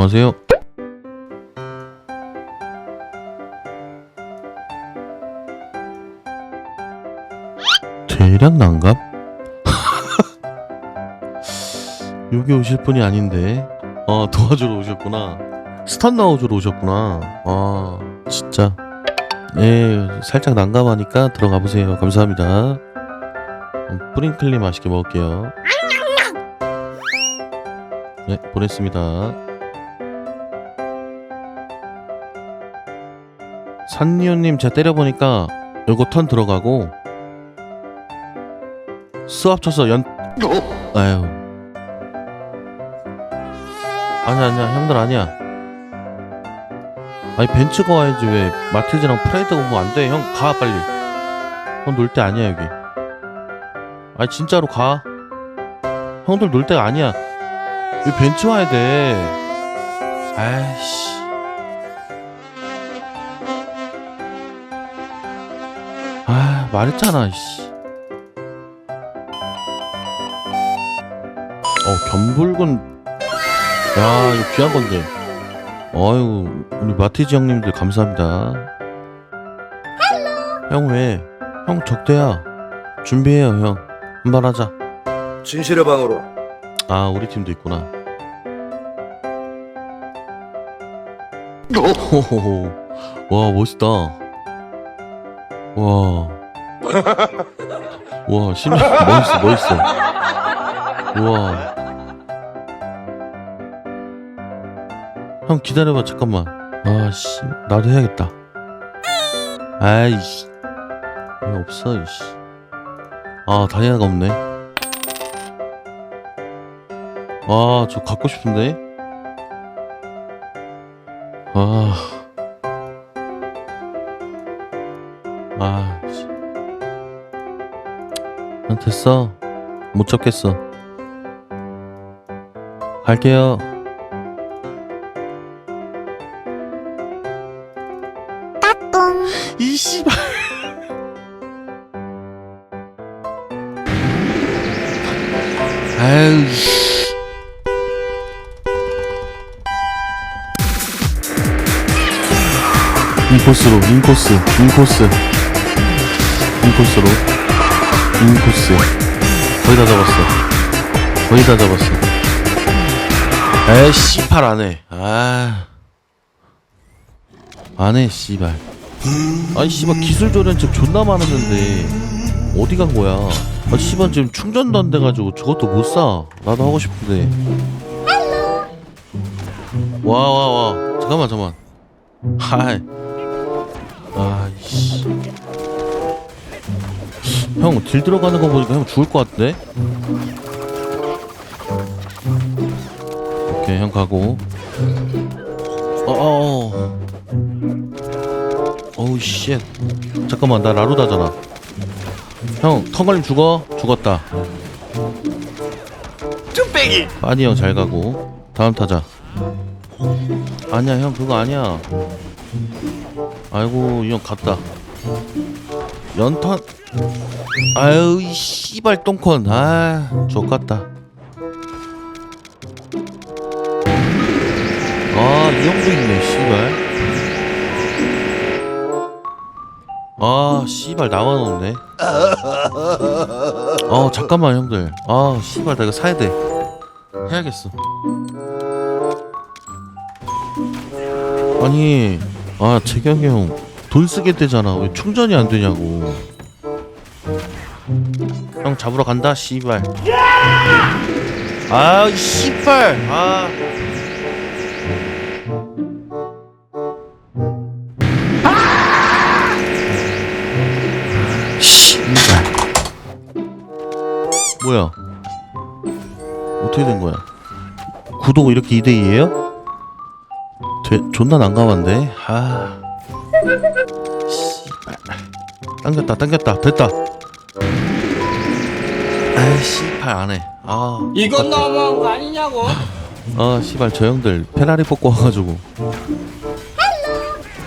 안녕하세요. 대략 난감? 여기 오실 분이 아닌데. 아, 도와주러 오셨구나. 스탄 나워주러 오셨구나. 아, 진짜. 네, 살짝 난감하니까 들어가 보세요. 감사합니다. 음, 뿌링클리 맛있게 먹을게요. 네, 보냈습니다. 산리오님 제가 때려보니까 요거 턴 들어가고 스 합쳐서 연 아유. 아니야 아니야. 형들 아니야. 아니 벤츠가 와야지 왜 마티즈랑 프라이드가 오면 안돼? 형 가 빨리. 형 놀 때 아니야 여기. 아니 진짜로 가. 형들 놀 때가 아니야. 왜 벤츠 와야 돼. 아이씨 말했잖아 씨. 어 견불군. 야 이거 귀한 건데. 어유 우리 마티즈 형님들 감사합니다. 형 왜? 형 적대야. 준비해요 형. 한번 하자. 진실의 방으로. 아 우리 팀도 있구나. 호호호 와 멋있다. 와. 와, 심해. 멋있어, 멋있어. 우와. 형, 기다려봐, 잠깐만. 아, 씨. 나도 해야겠다. 아이씨. 왜 없어, 이씨. 아, 다이아가 없네. 아, 저 갖고 싶은데? 아. 아, 됐어. 못 잡겠어. 갈게요. 이 씨발. 아유, 씨. 인코스로, 인코스, 인코스. 인코스로 인코스 거의 다 잡았어. 거의 다 잡았어. 에이 씨발 안해. 아. 안해 씨발. 아이 씨발 기술 조련책 존나 많았는데 어디 간 거야? 아 씨발 지금 충전도 안 돼가지고 저것도 못 사. 나도 하고 싶은데. 와와 와. 잠깐만 잠깐만. 하이. 아이씨 형 딜 들어가는 거 보니까 형 죽을 것 같은데? 오케이 형 가고. 어어 어우 쉣 잠깐만 나 라루다잖아. 형 턴걸림 죽어? 죽었다. 쭈빼기! 빠니 형 잘 가고. 다음 타자. 아니야 형 그거 아니야. 아이고 이 형 갔다. 연탄 아유 이 씨발 똥콘. 아 족같다. 아이 형도 있네 씨발. 아 씨발 나만 없네. 아 잠깐만 형들. 아 씨발 나 이거 사야 돼. 해야겠어. 아니 아 재경이 형. 돈 쓰게 되잖아. 왜 충전이 안 되냐고 형 잡으러 간다 씨발. 아 씨발. 아. 씨발. 뭐야? 어떻게 된 거야? 구독 이렇게 2대2에요? 돼, 존나 난감한데? 아. 씨발. 당겼다 당겼다. 됐다 아이 씨발 안해. 아 이건. 너무한 거 아니냐고? 아 씨발 저 형들 페라리 뽑고 와가지고.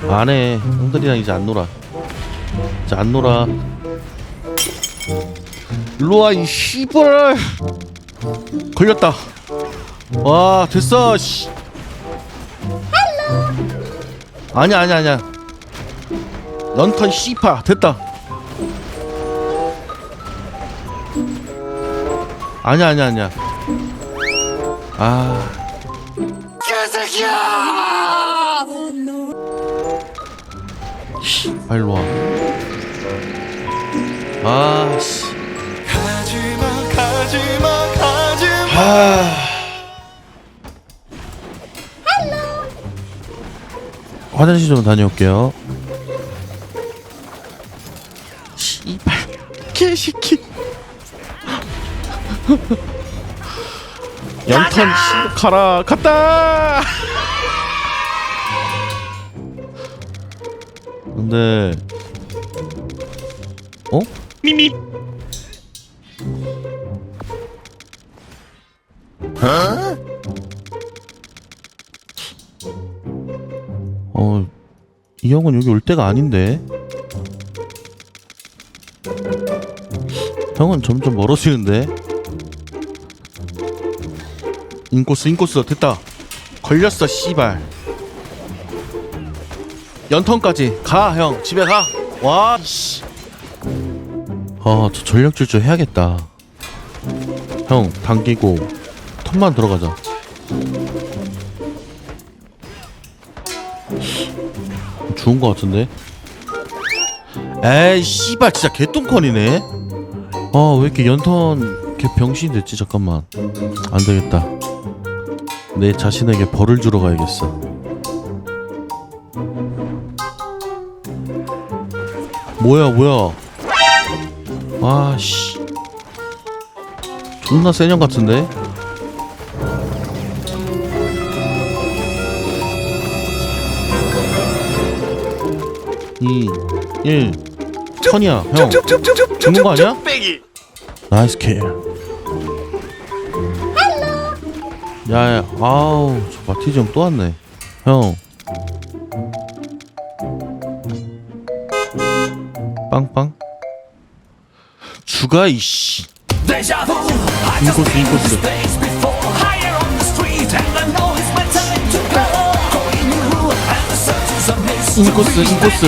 안해. 형들이랑 이제 안 놀아. 이제 안 놀아. 일로와 이 씨발. 걸렸다. 와 됐어 씨. 아니야 아니야 아니야. 연턴 씨파. 됐다 아니야 아니야 아니야 아 씨, 빨리 와. 아, 씨. 가지마 가지마 가지마 아. 화장실 좀 다녀올게요. 씨발 개새끼. 턴씨 가라 갔다. 근데 어? 미미. 어, 이 형은 여기 올 때가 아닌데. 형은 점점 멀어지는데. 인코스, 인코스, 됐다. 걸렸어, 씨발. 연턴까지 가, 형. 집에 가. 와, 씨. 아, 저 전력 질주 해야겠다. 형, 당기고 턴만 들어가자. 좋은 거 같은데? 에이 씨발 진짜 개똥컨이네 아 왜 이렇게 연턴 개 병신 됐지 잠깐만 안 되겠다 내 자신에게 벌을 주러 가야겠어. 뭐야 뭐야? 아씨. 존나 세년 같은데? 2 1 천이야 형. 죽는 거 아니야? 나이스 킬 야 야 아우 저 마티즈 형또 왔네. 형. 빵빵? 주가 이씨. 인코스 인코스. 인코스 인코스.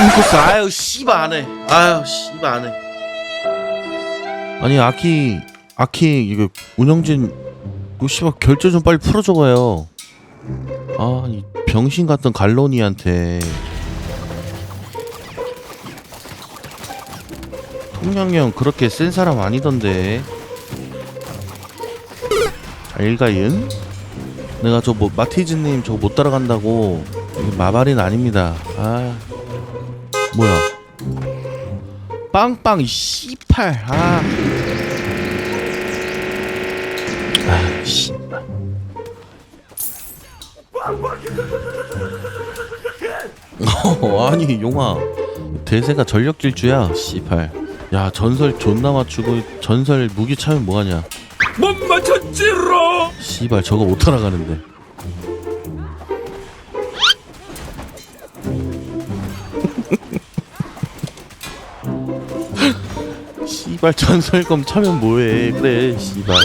인코스 아유 씨발 안해. 아유 씨발 안해 아니 아키 아키 이거 운영진 그 씨발 결제 좀 빨리 풀어줘 봐요. 아 이 병신 같은 갈로니한테. 통영이 형 그렇게 센 사람 아니던데. 알가윤? 내가 저 뭐 마티즈님 저거 못 따라간다고. 마발인 아닙니다. 아 뭐야? 빵빵 이 씨팔. 아. 아 씨발. 어, 아니 용아. 대세가 전력 질주야 씨팔 야 전설 존나 맞추고 전설 무기 차면 뭐하냐? 못 맞췄지로. 씨발 저거 못 따라가는데. 씨발 전설검 차면 뭐해. 그래 씨발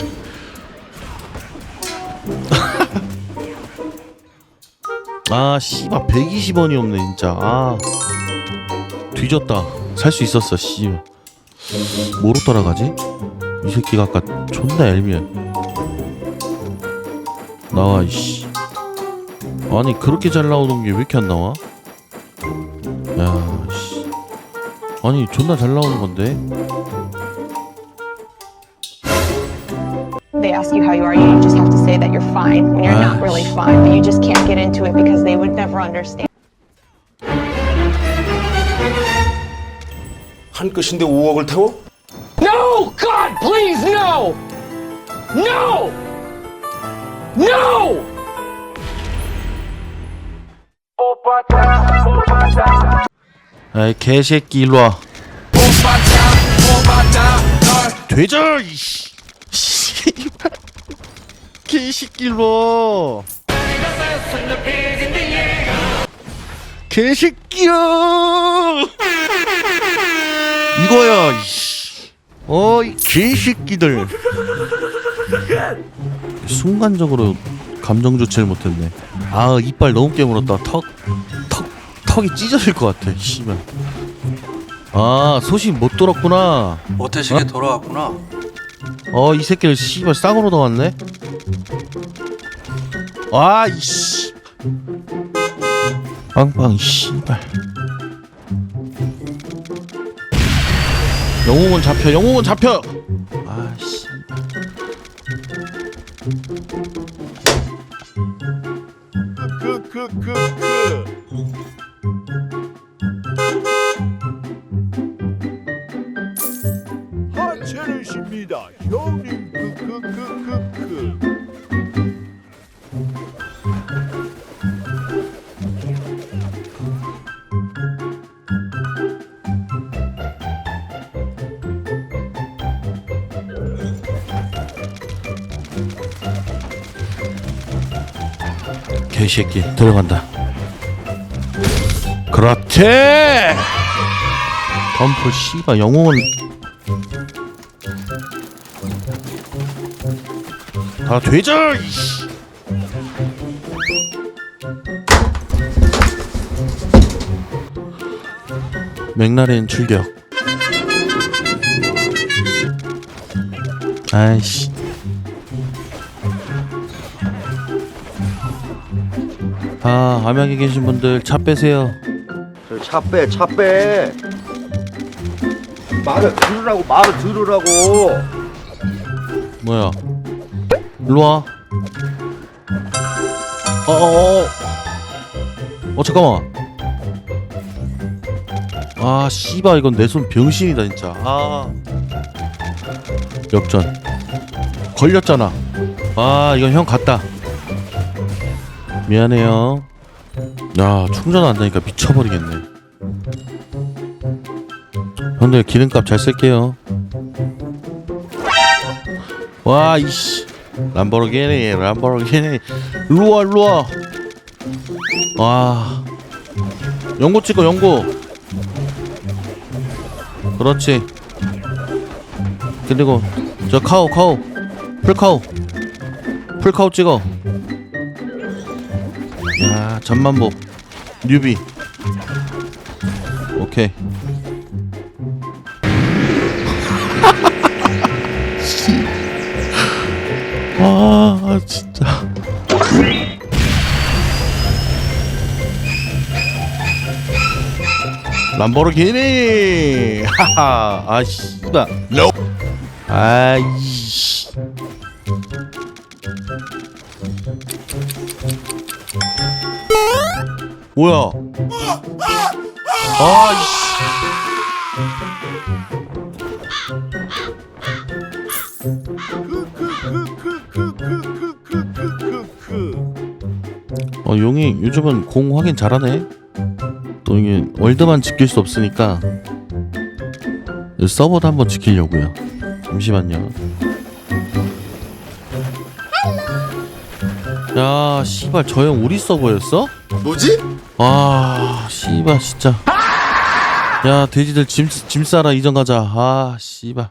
아 씨발 120원이 없네 진짜. 아. 뒤졌다. 살 수 있었어 씨 뭐로 따라가지? 이 새끼가 아까 존나 얄미워 나와 이씨. 아니 그렇게 잘 나오던 게 왜 이렇게 안 나와? 야씨. 아니 존나 잘 나오는 건데 ask you how you are, you just have to say that you're fine when you're not really fine, but you just can't get into it because they would never understand. 한 끝인데 5억을 태워? No! God, please, no! No! No! 아이 개새끼 일로와 되죠 이씨 씨발 개새끼 일로와 개새끼야 이거야 어이 개새끼들 순간적으로 감정 조치를 못했네. 아 이빨 너무 깨물었다. 턱, 턱, 턱이 찢어질 것 같아. 씨발. 아 소식 못 들었구나. 모태식에 어? 돌아왔구나. 어 이 새끼를 씨발 쌍으로 넣었네. 아 이씨. 빵빵 씨발. 영웅은 잡혀. 영웅은 잡혀. 아 씨. 하체 르십니다 형님 크크크크크 개새끼 들어간다. 그렇지. 덤프 씨발 영웅은 다 되죠. 이씨. 맥라렌 출격. 아이씨. 아, 암약에 계신 분들 차 빼세요. 차 빼, 차 빼. 말을 들으라고, 말을 들으라고. 뭐야? 일로 와. 어, 어, 어. 어, 잠깐만. 아, 씨발, 이건 내 손 병신이다, 진짜. 아. 역전. 걸렸잖아. 아, 이건 형 갔다. 미안해요. 야, 충전 안 되니까 미쳐버리겠네. 형들 기름값 잘 쓸게요. 와 이씨 람보르기니 람보르기니. 일로와 일로와. 와. 연고 찍어 연고 그렇지. 그리고 저 카우 카우 풀카우 풀카우 찍어. 야 전만복 뉴비. 오케이 아 진짜. 람보르기니! 하하 아 씨발 아이씨. 뭐야? 아이씨 용이 요즘은 공 확인 잘하네. 또 이게 월드만 지킬 수 없으니까 서버도 한번 지키려고요. 잠시만요. 야, 씨발 저 형 우리 서버였어? 뭐지? 아, 씨발 진짜. 야, 돼지들 짐 짐 싸라 이전 가자. 아, 씨발.